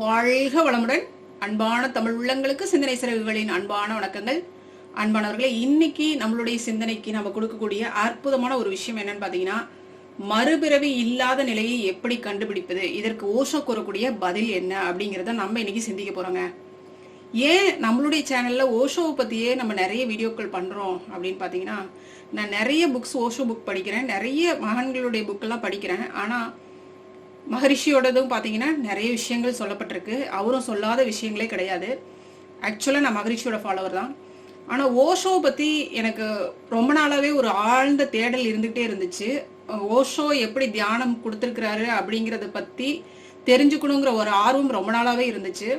வாழ்க வளமுடன். அன்பான தமிழ் உள்ளங்களுக்கு சிந்தனை சிறகுகளின் அன்பான வணக்கங்கள். அன்பானவர்களே இன்னைக்கு நம்மளுடைய சிந்தனைக்கு நம்ம கொடுக்கக்கூடிய அற்புதமான ஒரு விஷயம் என்னன்னு பாத்தீங்கன்னா மறுபிறவி இல்லாத நிலையை எப்படி கண்டுபிடிப்பது? இதற்கு ஓஷோ கூறக்கூடிய பதில் என்ன அப்படிங்கிறத நம்ம இன்னைக்கு சிந்திக்க போறோங்க. ஏன் நம்மளுடைய சேனல்ல ஓஷோவை பத்தியே நம்ம நிறைய வீடியோக்கள் பண்றோம் அப்படின்னு பாத்தீங்கன்னா நான் நிறைய புக்ஸ் ஓஷோ புக் படிக்கிறேன். நிறைய மகன்களுடைய புக்கெல்லாம் படிக்கிறேன். ஆனா மகரிஷியோடதும் பார்த்தீங்கன்னா நிறைய விஷயங்கள் சொல்லப்பட்டிருக்கு. அவரும் சொல்லாத விஷயங்களே கிடையாது. ஆக்சுவலாக நான் மகரிஷியோட ஃபாலோவர் தான். ஆனால் ஓஷோவை பற்றி எனக்கு ரொம்ப நாளாகவே ஒரு ஆழ்ந்த தேடல் இருந்துகிட்டே இருந்துச்சு. ஓஷோ எப்படி தியானம் கொடுத்துருக்கிறாரு அப்படிங்கிறத பற்றி தெரிஞ்சுக்கணுங்கிற ஒரு ஆர்வம் ரொம்ப நாளாகவே இருந்துச்சு.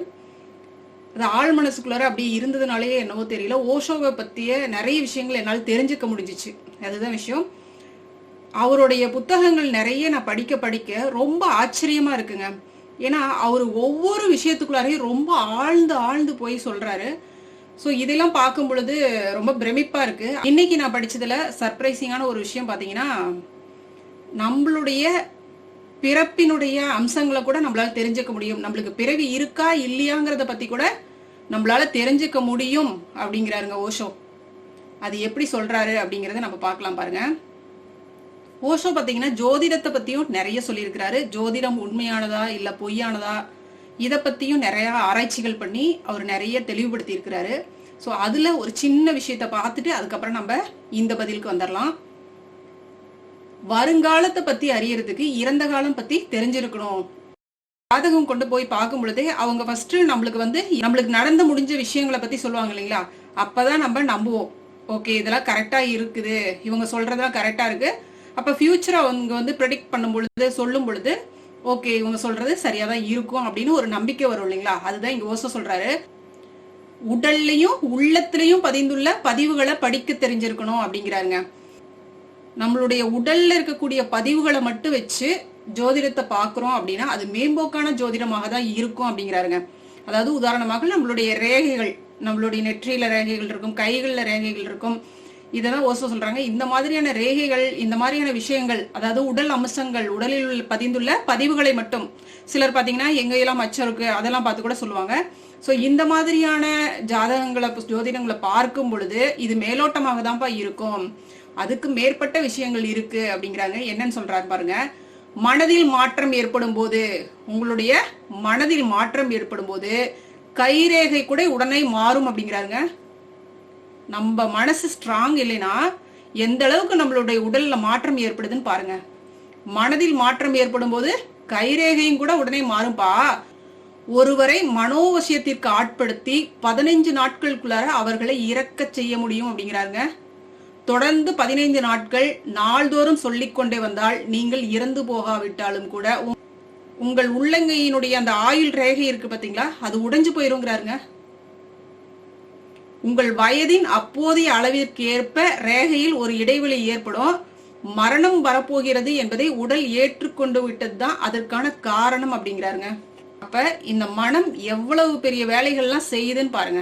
அது ஆள் மனசுக்குள்ளார அப்படி இருந்ததுனாலே என்னவோ தெரியல. ஓஷோவை பற்றிய நிறைய விஷயங்கள் என்னால் தெரிஞ்சுக்க முடிஞ்சிச்சு. அதுதான் விஷயம். அவருடைய புத்தகங்கள் நிறைய நான் படிக்க படிக்க ரொம்ப ஆச்சரியமா இருக்குங்க. ஏன்னா அவர் ஒவ்வொரு விஷயத்துக்குள்ளாரையும் ரொம்ப ஆழ்ந்து ஆழ்ந்து போய் சொல்றாரு. ஸோ இதெல்லாம் பார்க்கும் பொழுது ரொம்ப பிரமிப்பா இருக்கு. இன்னைக்கு நான் படிச்சதுல சர்ப்ரைசிங்கான ஒரு விஷயம் பார்த்தீங்கன்னா நம்மளுடைய பிறப்பினுடைய அம்சங்களை கூட நம்மளால தெரிஞ்சுக்க முடியும். நம்மளுக்கு பிறவி இருக்கா இல்லையாங்கிறத பத்தி கூட நம்மளால தெரிஞ்சுக்க முடியும் அப்படிங்கிறாருங்க ஓஷோ. அது எப்படி சொல்றாரு அப்படிங்கறத நம்ம பார்க்கலாம் பாருங்க. ஓஷோ பார்த்தீங்கன்னா ஜோதிடத்தை பற்றியும் நிறைய சொல்லியிருக்கிறாரு. ஜோதிடம் உண்மையானதா இல்லை பொய்யானதா? இதை பற்றியும் நிறைய ஆராய்ச்சிகள் பண்ணி அவர் நிறைய தெளிவுபடுத்தி இருக்கிறாரு ஸோ அதில் ஒரு சின்ன விஷயத்த பார்த்துட்டு அதுக்கப்புறம் நம்ம இந்த பதிலுக்கு வந்துடலாம் வருங்காலத்தை பற்றி அறியறதுக்கு இறந்த காலம் பற்றி தெரிஞ்சிருக்கணும். ஜாதகம் கொண்டு போய் பார்க்கும் பொழுதே அவங்க ஃபர்ஸ்ட் நம்மளுக்கு வந்து நம்மளுக்கு நடந்து முடிஞ்ச விஷயங்களை பற்றி சொல்லுவாங்க இல்லைங்களா? அப்பதான் நம்ம நம்புவோம். ஓகே இதெல்லாம் கரெக்டாக இருக்குது. இவங்க சொல்றதெல்லாம் கரெக்டாக இருக்கு. அப்போ ஃபியூச்சரை அவங்க வந்து ப்ரெடிக்ட் பண்ணும் பொழுது சொல்லும் பொழுது ஓகே இவங்க சொல்றது சரியா தான் இருக்கும் அப்படின்னு ஒரு நம்பிக்கை வரும் இல்லைங்களா? அதுதான் இங்க ஓசோ சொல்றாரு. உடல்லையும் உள்ளத்திலையும் பதிந்துள்ள பதிவுகளை படிக்க தெரிஞ்சிருக்கணும் அப்படிங்கிறாருங்க. நம்மளுடைய உடல்ல இருக்கக்கூடிய பதிவுகளை மட்டும் வச்சு ஜோதிடத்தை பாக்குறோம் அப்படின்னா அது மேம்போக்கான ஜோதிடமாக தான் இருக்கும் அப்படிங்கிறாருங்க. அதாவது உதாரணமாக நம்மளுடைய ரேகைகள் நம்மளுடைய நெற்றியில ரேகைகள் இருக்கும் கைகள்ல ரேகைகள் இருக்கும் இதெல்லாம் ஓசோ சொல்றாங்க. இந்த மாதிரியான ரேகைகள் இந்த மாதிரியான விஷயங்கள் அதாவது உடல் அம்சங்கள் உடலில் பதிந்துள்ள பதிவுகளை மட்டும். சிலர் பார்த்தீங்கன்னா எங்கெல்லாம் மச்சம் இருக்கு அதெல்லாம் பார்த்து கூட சொல்லுவாங்க. ஸோ இந்த மாதிரியான ஜாதகங்களை ஜோதிடங்களை பார்க்கும் பொழுது இது மேலோட்டமாக தான்ப்பா இருக்கும். அதுக்கு மேற்பட்ட விஷயங்கள் இருக்கு அப்படிங்கிறாங்க. என்னன்னு சொல்றாரு பாருங்க. மனதில் மாற்றம் ஏற்படும் போது உங்களுடைய மனதில் மாற்றம் ஏற்படும் போது கைரேகை கூட உடனே மாறும் அப்படிங்கிறாருங்க. நம்ம மனசு ஸ்ட்ராங் இல்லைன்னா எந்த அளவுக்கு நம்மளுடைய உடல்ல மாற்றம் ஏற்படுதுன்னு பாருங்க. மனதில் மாற்றம் ஏற்படும் போது கைரேகையும் கூட உடனே மாறும்பா. ஒருவரை மனோவசியத்திற்கு ஆட்படுத்தி பதினைஞ்சு நாட்களுக்குள்ளார அவர்களை இறக்க செய்ய முடியும் அப்படிங்கிறாருங்க. தொடர்ந்து பதினைந்து நாட்கள் நாள்தோறும் சொல்லிக்கொண்டே வந்தால் நீங்கள் இறந்து போகாவிட்டாலும் கூட உங்கள் உள்ளங்கையினுடைய அந்த ஆயுள் ரேகை இருக்கு பாத்தீங்களா? அது உடைஞ்சு போயிருங்கிறாருங்க. உங்கள் வயதின் அப்போதைய அளவிற்கு ஏற்ப ரேகையில் ஒரு இடைவெளி ஏற்படும். மரணம் வரப்போகிறது என்பதை உடல் ஏற்றுக்கொண்டு விட்டதுதான் அதற்கான காரணம் அப்படிங்கிறாருங்க. அப்ப இந்த மனம் எவ்வளவு பெரிய வேலைகள்லாம் செய்யுதுன்னு பாருங்க.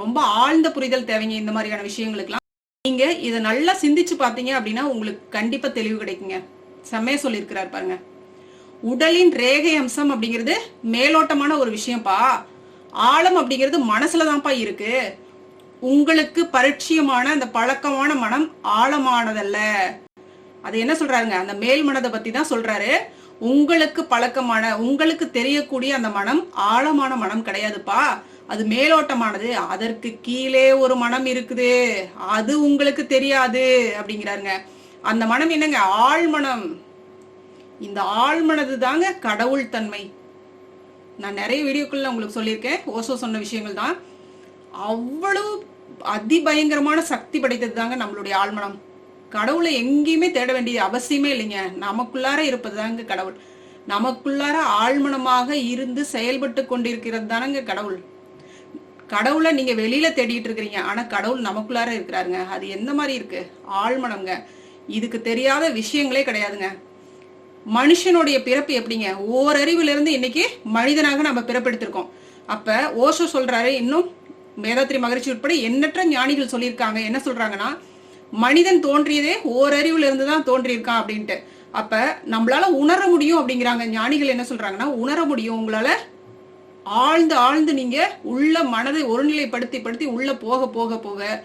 ரொம்ப ஆழ்ந்த புரிதல் தேவைங்க இந்த மாதிரியான விஷயங்களுக்குலாம் நீங்க இதை நல்லா சிந்திச்சு பார்த்தீங்க அப்படின்னா உங்களுக்கு கண்டிப்பா தெளிவு கிடைக்குங்க. செம்மையா சொல்லியிருக்கிறார் பாருங்க. உடலின் ரேகை அம்சம் அப்படிங்கிறது மேலோட்டமான ஒரு விஷயம்ப்பா ஆழம் அப்படிங்கிறது மனசுலதான்ப்பா இருக்கு. உங்களுக்கு பரிட்சியமான அந்த பழக்கமான மனம் ஆழமானதல்ல. அது என்ன சொல்றாருங்க? அந்த மேல் மனதை பத்தி தான் சொல்றாரு. உங்களுக்கு பழக்கமான உங்களுக்கு தெரியக்கூடிய அந்த மனம் ஆழமான மனம் கிடையாதுப்பா. அது மேலோட்டமானது. அதற்கு கீழே ஒரு மனம் இருக்குது. அது உங்களுக்கு தெரியாது அப்படிங்கிறாருங்க. அந்த மனம் என்னங்க? ஆழ்மனம். இந்த ஆழ்மனது தாங்க கடவுள் தன்மை. நான் நிறைய வீடியோக்குள்ள உங்களுக்கு சொல்லியிருக்கேன். ஓசோ சொன்ன விஷயங்கள் தான். அவ்வளவு அதிபயங்கரமான சக்தி படைத்தது தாங்க நம்மளுடைய ஆழ்மனம். கடவுளை எங்கேயுமே தேட வேண்டிய அவசியமே இல்லைங்க. நமக்குள்ளார இருப்பது தாங்க கடவுள். நமக்குள்ளார ஆழ்மனமாக இருந்து செயல்பட்டு கொண்டிருக்கிறது தானங்க கடவுள். கடவுளை நீங்க வெளியில தேடிட்டு இருக்கிறீங்க. ஆனா கடவுள் நமக்குள்ளார இருக்கிறாருங்க. அது எந்த மாதிரி இருக்கு? ஆழ்மனம்ங்க. இதுக்கு தெரியாத விஷயங்களே கிடையாதுங்க. மனுஷனுடைய பிறப்பு எப்படிங்க? ஓரறிவுல இருந்து இன்னைக்கு மனிதனாக நம்ம பிறப்பெடுத்திருக்கோம். அப்ப ஓஷோ சொல்றாரு இன்னும் வேதாத்திரி மகிழ்ச்சி உட்பட எண்ணற்ற ஞானிகள் சொல்லியிருக்காங்க. என்ன சொல்றாங்கன்னா மனிதன் தோன்றியதே ஓரறிவுல இருந்து தான் தோன்றியிருக்கான் அப்படின்ட்டு. அப்ப நம்மளால உணர முடியும் அப்படிங்கிறாங்க ஞானிகள் என்ன சொல்றாங்கன்னா உணர முடியும். உங்களால ஆழ்ந்து ஆழ்ந்து நீங்க உள்ள மனதை ஒருநிலைப்படுத்தி படுத்தி உள்ள போக போக போக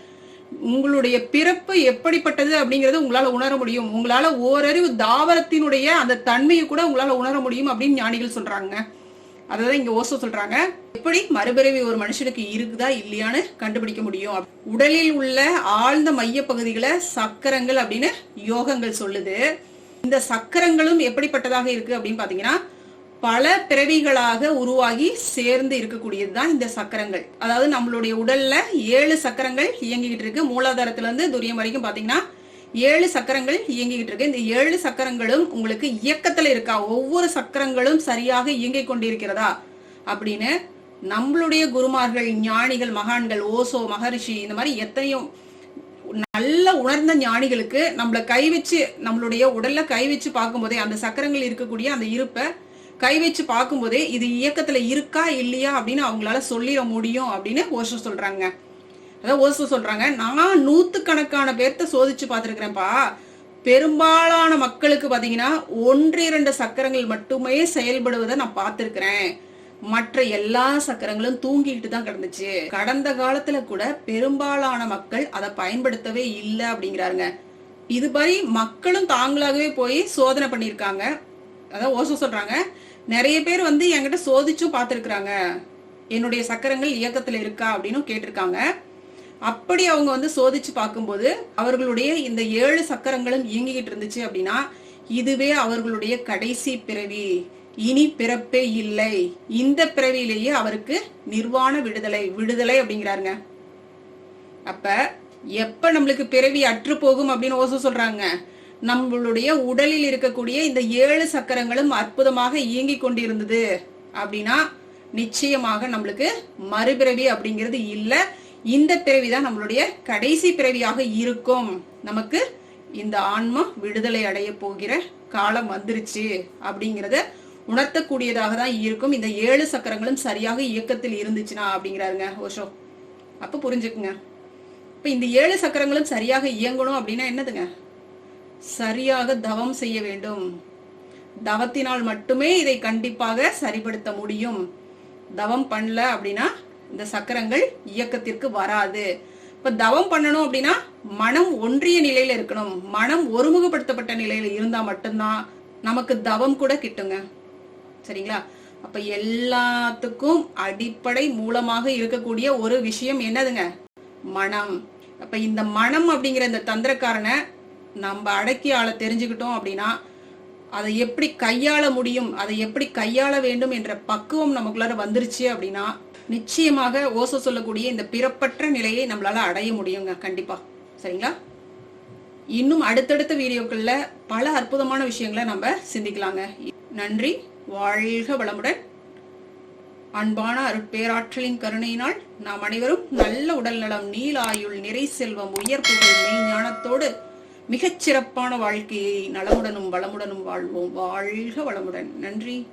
உங்களுடைய பிறப்பு எப்படிப்பட்டது அப்படிங்கறத உங்களால உணர முடியும். உங்களால ஓரறிவு தாவரத்தினுடைய அந்த தன்மையை கூட உங்களால உணர முடியும் அப்படின்னு ஞானிகள் சொல்றாங்க. அதான் இங்க ஓசோ சொல்றாங்க. எப்படி மறுபிறவி ஒரு மனுஷனுக்கு இருக்குதா இல்லையான்னு கண்டுபிடிக்க முடியும். உடலில் உள்ள ஆழ்ந்த மைய பகுதிகளை சக்கரங்கள் அப்படின்னு யோகங்கள் சொல்லுது. இந்த சக்கரங்களும் எப்படிப்பட்டதாக இருக்கு அப்படின்னு பாத்தீங்கன்னா பல பிறவிகளாக உருவாகி சேர்ந்து இருக்கக்கூடியது தான் இந்த சக்கரங்கள். அதாவது நம்மளுடைய உடல்ல ஏழு சக்கரங்கள் இயங்கிக்கிட்டு இருக்கு. மூலாதாரத்துல இருந்து துரியம் வரைக்கும் பாத்தீங்கன்னா ஏழு சக்கரங்கள் இயங்கிக்கிட்டு இருக்கு. இந்த ஏழு சக்கரங்களும் உங்களுக்கு இயக்கத்துல இருக்கா? ஒவ்வொரு சக்கரங்களும் சரியாக இயங்கிக் கொண்டிருக்கிறதா? அப்படின்னு நம்மளுடைய குருமார்கள் ஞானிகள் மகான்கள் ஓசோ மகரிஷி இந்த மாதிரி எத்தனையும் நல்ல உணர்ந்த ஞானிகளுக்கு நம்மள கை வச்சு நம்மளுடைய உடல்ல கை வச்சு பார்க்கும்போதே அந்த சக்கரங்கள் இருக்கக்கூடிய அந்த இருப்பை கை வச்சு பார்க்கும்போதே இது இயக்கத்துல இருக்கா இல்லையா அப்படின்னு அவங்களால சொல்லிட முடியும் அப்படின்னு ஓசர் சொல்றாங்க. அதான் ஓசோ சொல்றாங்க நான் நூற்றுக்கணக்கான பேர்த்த சோதிச்சு பார்த்துருக்குறேன்ப்பா. பெரும்பாலான மக்களுக்கு பாத்தீங்கன்னா ஒன்று இரண்டு சக்கரங்கள் மட்டுமே செயல்படுவதை நான் பார்த்துருக்குறேன். மற்ற எல்லா சக்கரங்களும் தூங்கிட்டு தான் கிடந்துச்சு. கடந்த காலத்துல கூட பெரும்பாலான மக்கள் அதை பயன்படுத்தவே இல்லை அப்படிங்கிறாருங்க. இது மாதிரி மக்களும் தாங்களாகவே போய் சோதனை பண்ணியிருக்காங்க. அதான் ஓசோ சொல்றாங்க நிறைய பேர் வந்து என்கிட்ட சோதிச்சும் பார்த்துருக்குறாங்க. என்னுடைய சக்கரங்கள் இயக்கத்தில் இருக்கா அப்படின்னு கேட்டிருக்காங்க. அப்படி அவங்க வந்து சோதிச்சு பார்க்கும்போது அவர்களுடைய இந்த ஏழு சக்கரங்களும் இயங்கிக்கிட்டு இருந்துச்சு அப்படின்னா இதுவே அவர்களுடைய கடைசி பிறவி. இனி பிறப்பே இல்லை. இந்த பிறவியிலேயே அவருக்கு நிர்வாண விடுதலை விடுதலை அப்படிங்கிறாருங்க. அப்ப எப்ப நம்மளுக்கு பிறவி அற்று போகும் அப்படின்னு ஓசோ சொல்றாங்க. நம்மளுடைய உடலில் இருக்கக்கூடிய இந்த ஏழு சக்கரங்களும் அற்புதமாக இயங்கி கொண்டிருந்தது. அப்படின்னா நிச்சயமாக நம்மளுக்கு மறுபிறவி அப்படிங்கிறது இல்ல. இந்த பிறவி தான் நம்மளுடைய கடைசி பிறவியாக இருக்கும். நமக்கு இந்த ஆன்மா விடுதலை அடைய போகிற காலம் வந்துருச்சு அப்படிங்கிறத உணர்த்தக்கூடியதாக தான் இருக்கும். இந்த ஏழு சக்கரங்களும் சரியாக இயக்கத்தில் இருந்துச்சுன்னா அப்படிங்கிறாருங்க ஓஷோ. அப்ப புரிஞ்சுக்குங்க. இப்ப இந்த ஏழு சக்கரங்களும் சரியாக இயங்கணும் அப்படின்னா என்னதுங்க? சரியாக தவம் செய்ய வேண்டும். தவத்தினால் மட்டுமே இதை கண்டிப்பாக சரிப்படுத்த முடியும். தவம் பண்ணல அப்படின்னா இந்த சக்கரங்கள் இயக்கத்திற்கு வராது. இப்ப தவம் பண்ணணும் அப்படின்னா மனம் ஒன்றிய நிலையில இருக்கணும். மனம் ஒருமுகப்படுத்தப்பட்ட நிலையில இருந்தா மட்டும்தான் நமக்கு தவம் கூட கிட்டுங்க. சரிங்களா? அப்ப எல்லாத்துக்கும் அடிப்படை மூலமாக இருக்கக்கூடிய ஒரு விஷயம் என்னதுங்க? மனம். அப்ப இந்த மனம் அப்படிங்கிற இந்த தந்திரக்காரனை நம்ம அடக்கிய ஆளை தெரிஞ்சுக்கிட்டோம் அப்படின்னா அதை எப்படி கையாள முடியும் அதை எப்படி கையாள வேண்டும் என்ற பக்குவம் நமக்குள்ளார வந்துருச்சு அப்படின்னா நிச்சயமாக ஓசோ சொல்லக்கூடிய இந்த பிறப்பற்ற நிலையை நம்மளால அடைய முடியுங்க கண்டிப்பா. சரிங்களா? இன்னும் அடுத்தடுத்த வீடியோக்கள்ல பல அற்புதமான விஷயங்களை நம்ம சிந்திக்கலாங்க. நன்றி வாழ்க வளமுடன். அன்பான அருட்பேராற்றலின் கருணையினால் நாம் அனைவரும் நல்ல உடல் நலம் நீலாயுள் நிறை செல்வம் உயர் புகழ் மெய்ஞானத்தோடு மிகச் சிறப்பான வாழ்க்கையை நலமுடனும் வளமுடனும் வாழ்வோம். வாழ்க வளமுடன். நன்றி.